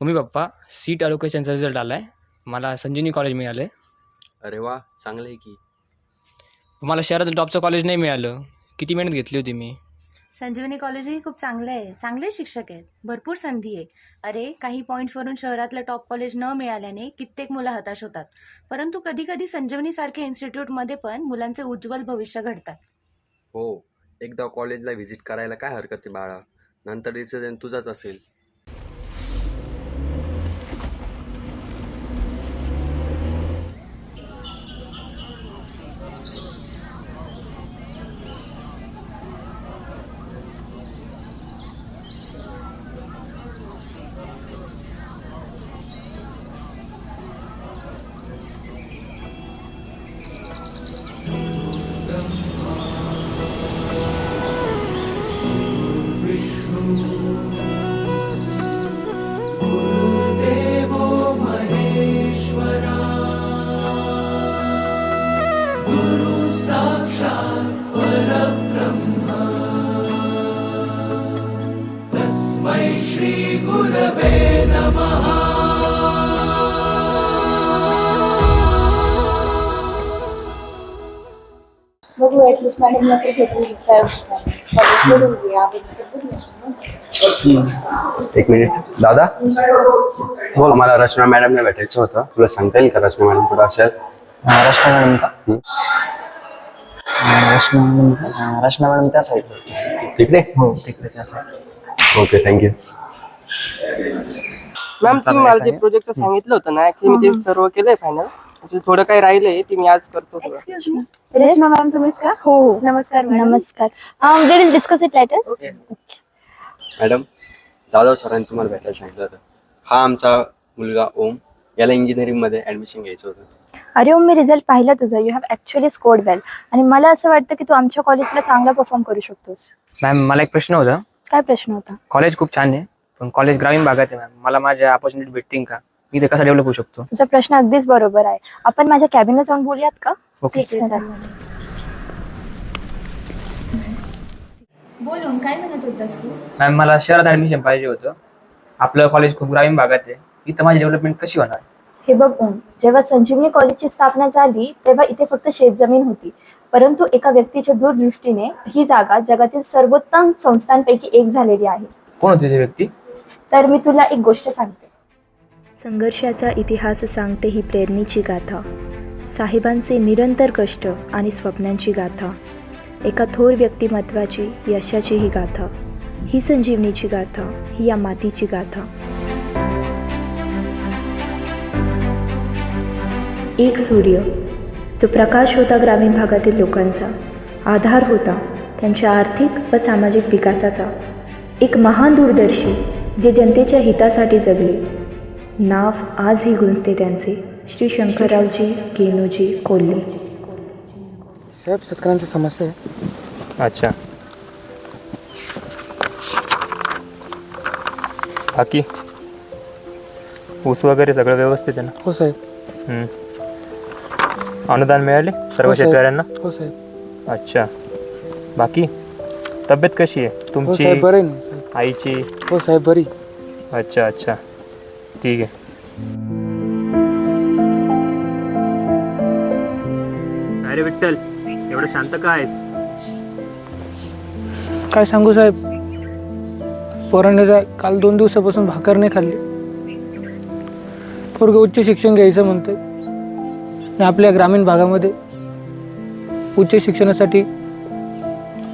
Mummy papa seat अलोकेशनचा result आला आहे मला संजीवनी कॉलेज मिळालं आहे अरे वा चांगलं आहे की. मला शहरात टॉपचं कॉलेज नाही मिळालं. किती मेहनत घेतली होती मी. संजीवनी कॉलेजही खूप चांगलं आहे. चांगले शिक्षक आहेत. भरपूर संधी आहे. अरे काही पॉईंट्सवरून शहरातलं टॉप कॉलेज न मिळाल्याने कित्येक मुलं हताश होतात. परंतु कधी कधी संजीवनीसारख्या इन्स्टिट्यूटमध्ये पण मुलांचे उज्ज्वल भविष्य घडतात. हो एकदा कॉलेजला व्हिजिट करायला काय हरकत आहे बाळा? नंतर डिसिजन तुझाच असेल. बघू ऍटलीस्ट मॅडमला तर भेटून काय कॉलेज बोलून घेऊया आपण तर बोलूया ना. एक मिनिट। दादा? बोल मला रचना मॅडमने भेटायचं होतं। तुला सांगता येईल का रचना मॅडम कुठं असेल रचना मॅडम का। हं. अं, रचना मॅडम का। अं, रचना मॅडम त्या साईडला तिकडे हो तिकडे त्या साईड ओके थँक्यू मॅम तुम्ही मला जे प्रोजेक्टचं सांगितलं होतं ना की मी ते सर्व केलंय फायनल म्हणजे थोडं काही राहिलंय ते मी आज करतो रेश्मा मॅम तुम्हीच का? हो हो. नमस्कार नमस्कार. We will discuss it later madam Jadhav सरांनी तुम्हाला भेटायला सांगितलं होतं. हा आमचा मुलगा ओम याला इंजिनिअरिंगमध्ये ॲडमिशन घ्यायचं होतं. अरे मी रिझल्ट पाहिला तुझा. You have actually scored well आणि मला असं वाटतं की तू आमच्या कॉलेजला चांगला परफॉर्म करू शकतोस. मॅम मला एक प्रश्न होता. काय प्रश्न होता? कॉलेज खूप छान आहे. पण कॉलेज ग्रामीण भागात आहे मॅम मला माझ्या ऑपॉर्च्युनिटी भेटतील का? मी ते कसं डेव्हलप होऊ शकतो? तुझा प्रश्न अगदीच बरोबर आहे. आपण माझ्या कॅबिनेट जाऊन बोलूयात का? ओके बोलून काय म्हणत होतास तू? मॅम मला शहरात ॲडमिशन पाहिजे होतं. आपलं कॉलेज खूप ग्रामीण भागात आहे. इथं माझी डेव्हलपमेंट कशी होणार? हे बघ ओम. जेव्हा संजीवनी कॉलेजची स्थापना झाली तेव्हा इथे फक्त शेतजमीन होती. परंतु एका व्यक्तीच्या दूरदृष्टीने ही जागा जगातील सर्वोत्तम संस्थांपैकी एक झालेली आहे. कोण होती ती व्यक्ती? तर मी तुला एक गोष्ट सांगते. संघर्षाचा इतिहास सांगते ही प्रेरणेची गाथा. साहेबांचे निरंतर कष्ट आणि स्वप्नांची गाथा. एका थोर व्यक्तिमत्वाची यशाची ही गाथा. ही संजीवनीची गाथा ही या मातीची गाथा. एक सूर्य जो प्रकाश होता ग्रामीण भागातील लोकांचा आधार होता त्यांच्या आर्थिक व सामाजिक विकासाचा. एक महान दूरदर्शी जे जनतेच्या हितासाठी जगले. नाव आजही गुंजते त्यांचे. श्री शंकररावजी गेनूजी कोल्हे. साहेब शेतकऱ्यांची समस्या आहे. अच्छा. बाकी? ऊस वगैरे सगळं व्यवस्थित आहे हो साहेब. ना हम्म. अनुदान मिळाले सर्व हो, साहेब. शेतकऱ्यांना? हो साहेब. अच्छा. बाकी? तब्येत कशी आहे? हो तुमची? साहेब बरं आहे ना साहेब. आईची. हो साहेब बरी. अच्छा अच्छा. ठीक आहे. अरे विठ्ठल एवढं शांत का आहेस? काय सांगू साहेब? पोराने काल दोन दिवसापासून भाकर नाही खाल्ली. पोरग उच्च शिक्षण घ्यायचं म्हणते आणि आपल्या ग्रामीण भागामध्ये उच्च शिक्षणासाठी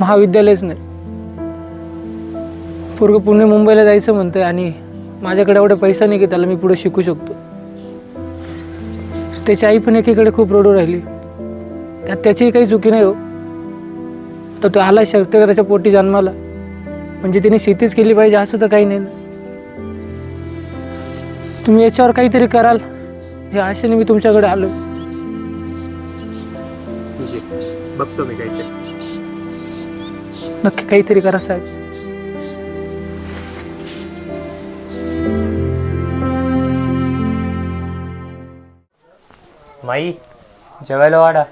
महाविद्यालयच नाही. पोरग पुणे मुंबईला जायचं म्हणतंय आणि माझ्याकडे एवढा पैसा नाही की त्याला मी पुढे शिकू शकतो. त्याची आई पण एकीकडे खूप रडू राहिली. त्यात त्याचीही काही चुकी नाही हो. तर तो आला शेतकऱ्याच्या पोटी जन्माला. म्हणजे तिने शेतीच केली पाहिजे असं तर काही नाही ना. तुम्ही याच्यावर काहीतरी कराल हे आशेने मी तुमच्याकडे आलो बघतो मी काहीतरी. नक्की काहीतरी करा साहेब. बाई जेवायला वाडा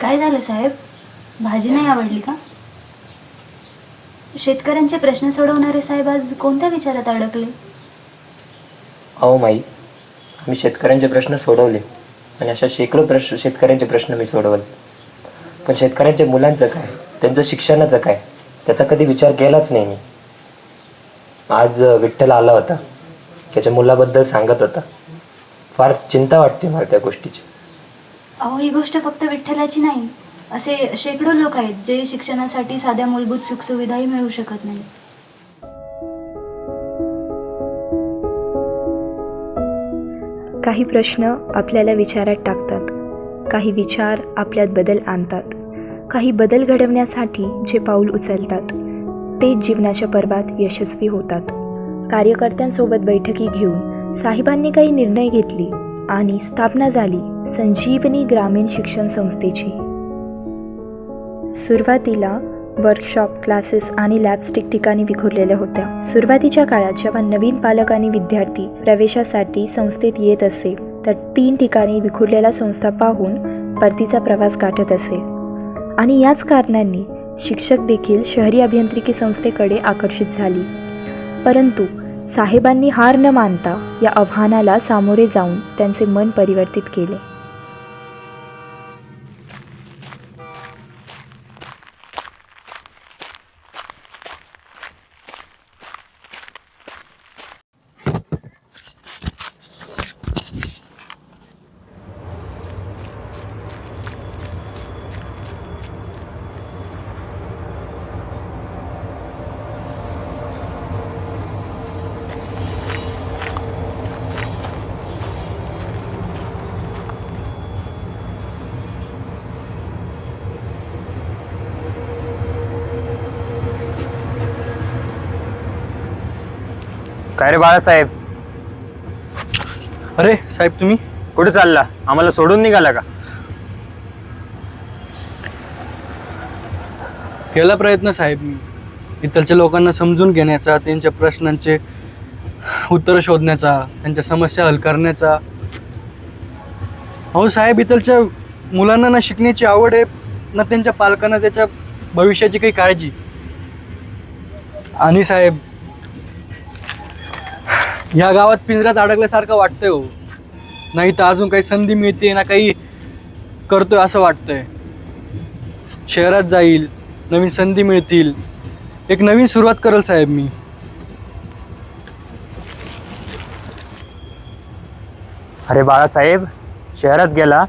काय झालं साहेब? भाजी नाही आवडली का? शेतकऱ्यांचे प्रश्न सोडवणारे साहेब आज कोणत्या विचारात अडकले? अहो माई मी शेतकऱ्यांचे प्रश्न सोडवले आणि अशा शेकडो प्रश्न शेतकऱ्यांचे प्रश्न मी सोडवले. पण शेतकऱ्यांच्या मुलांचं काय? त्यांचं शिक्षणाचं काय? त्याचा कधी विचार केलाच नाही मी. आज विठ्ठल आला होता. त्याच्या मुलाबद्दल सांगत होता. फार चिंता वाटते मला त्या गोष्टीची. अहो ही गोष्ट फक्त विठ्ठलाची नाही. असे शेकडो लोक आहेत जे शिक्षणासाठी साध्या मूलभूत सुखसुविधाही मिळू शकत नाही काही प्रश्न आपल्याला विचारात टाकतात. काही विचार आपल्यात बदल आणतात. काही बदल घडवण्यासाठी जे पाऊल उचलतात तेच जीवनाच्या पर्वात यशस्वी होतात. कार्यकर्त्यांसोबत बैठकी घेऊन साहेबांनी काही निर्णय घेतले आणि स्थापना झाली संजीवनी ग्रामीण शिक्षण संस्थेची. सुरुवातीला वर्कशॉप क्लासेस आणि लॅब्स ठिकठिकाणी विखुरलेल्या होत्या. सुरुवातीच्या काळात जेव्हा नवीन पालक आणि विद्यार्थी प्रवेशासाठी संस्थेत येत असे तर तीन ठिकाणी विखुरलेल्या संस्था पाहून परतीचा प्रवास गाठत असे. आणि याच कारणांनी शिक्षक देखील शहरी अभियांत्रिकी संस्थेकडे आकर्षित झाली. परंतु साहेबांनी हार न मानता या आव्हानाला सामोरे जाऊन त्यांचे मन परिवर्तित केले. काय रे बाळासाहेब? अरे साहेब तुम्ही? कुठे चालला? आम्हाला सोडून निघाला का? केला प्रयत्न साहेब मी. इथलच्या लोकांना समजून घेण्याचा त्यांच्या प्रश्नांचे उत्तर शोधण्याचा त्यांच्या समस्या हल करण्याचा. अहो साहेब इथलच्या मुलांना ना शिकण्याची आवड आहे ना त्यांच्या पालकांना त्याच्या भविष्याची काही काळजी. आणि साहेब या गावात पिंजऱ्यात अडकल्यासारखं वाटतंय हो. नाही तर अजून काही संधी मिळते ना काही करतोय असं वाटतंय. शहरात जाईल नवीन संधी मिळतील. एक नवीन सुरुवात करेल साहेब मी. अरे बाळासाहेब शहरात गेला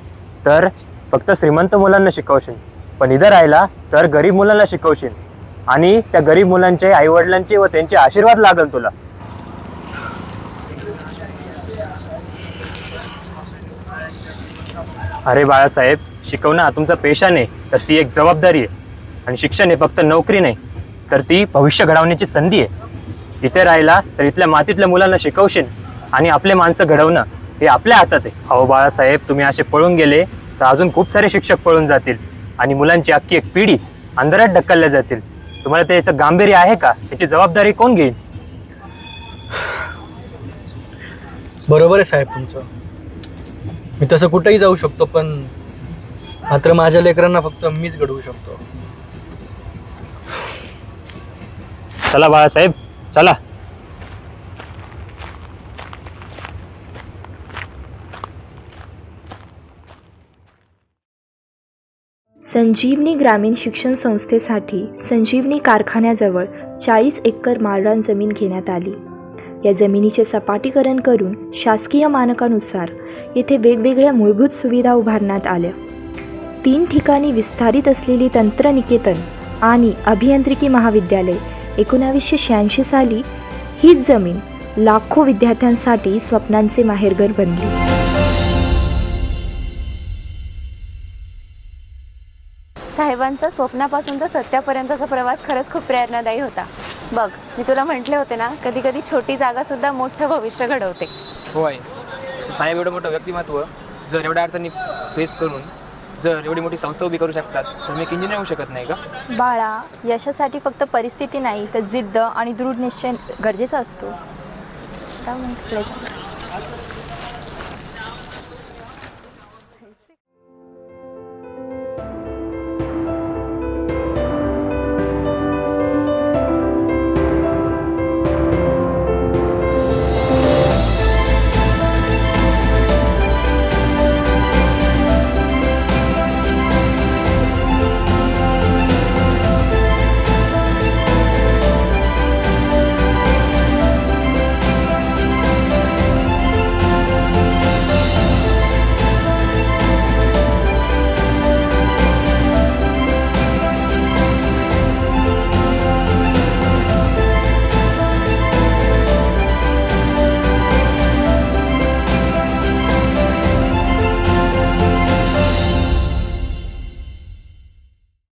तर फक्त श्रीमंत मुलांना शिकवशील पण इथं राहिला तर गरीब मुलांना शिकवशील. आणि त्या गरीब मुलांचे आईवडिलांचे व त्यांचे आशीर्वाद लागल तुला. अरे बाळासाहेब शिकवणं हा तुमचा पेशा नाही तर ती एक जबाबदारी आहे. आणि शिक्षण हे फक्त नोकरी नाही तर ती भविष्य घडवण्याची संधी आहे. इथे राहिला तर इथल्या मातीतल्या मुलांना शिकवशील आणि आपले माणसं घडवणं हे आपल्या हातात आहे. अहो बाळासाहेब तुम्ही असे पळून गेले तर अजून खूप सारे शिक्षक पळून जातील आणि मुलांची अख्खी एक पिढी अंधारात ढकलल्या जातील. तुम्हाला त्याचं गांभीर्य आहे का? याची जबाबदारी कोण घेईल? बरोबर आहे साहेब तुमचं. मी तसं कुठेही जाऊ शकतो पण मात्र माझ्या लेकरांना फक्त मीच घडवू शकतो. चला बाळासाहेब चला. संजीवनी ग्रामीण शिक्षण संस्थेसाठी संजीवनी कारखान्याजवळ चाळीस एकर माळरान जमीन घेण्यात आली. या जमिनीचे सपाटीकरण करून शासकीय मानकानुसार येथे वेगवेगळ्या मूलभूत सुविधा उभारण्यात आल्या. तीन ठिकाणी विस्तारित असलेली तंत्रनिकेतन आणि अभियांत्रिकी महाविद्यालय एकोणावीसशे शहाऐंशी साली हीच जमीन लाखो विद्यार्थ्यांसाठी स्वप्नांचे माहेरघर बनली. साहेबांचा स्वप्नापासून तर सत्यापर्यंतचा प्रवास खरंच खूप प्रेरणादायी होता. बघ मी तुला म्हटले होते ना कधी कधी छोटी जागा सुद्धा मोठं भविष्य घडवते. होय. साहेब एवढं मोठं व्यक्तिमत्व जर एवढ्या अडचणी फेस करून जर एवढी मोठी संस्था उभी करू शकतात तर मी इंजिनियर होऊ शकत नाही का? बाळा यशासाठी फक्त परिस्थिती नाही तर जिद्द आणि दृढ निश्चय गरजेचा असतो.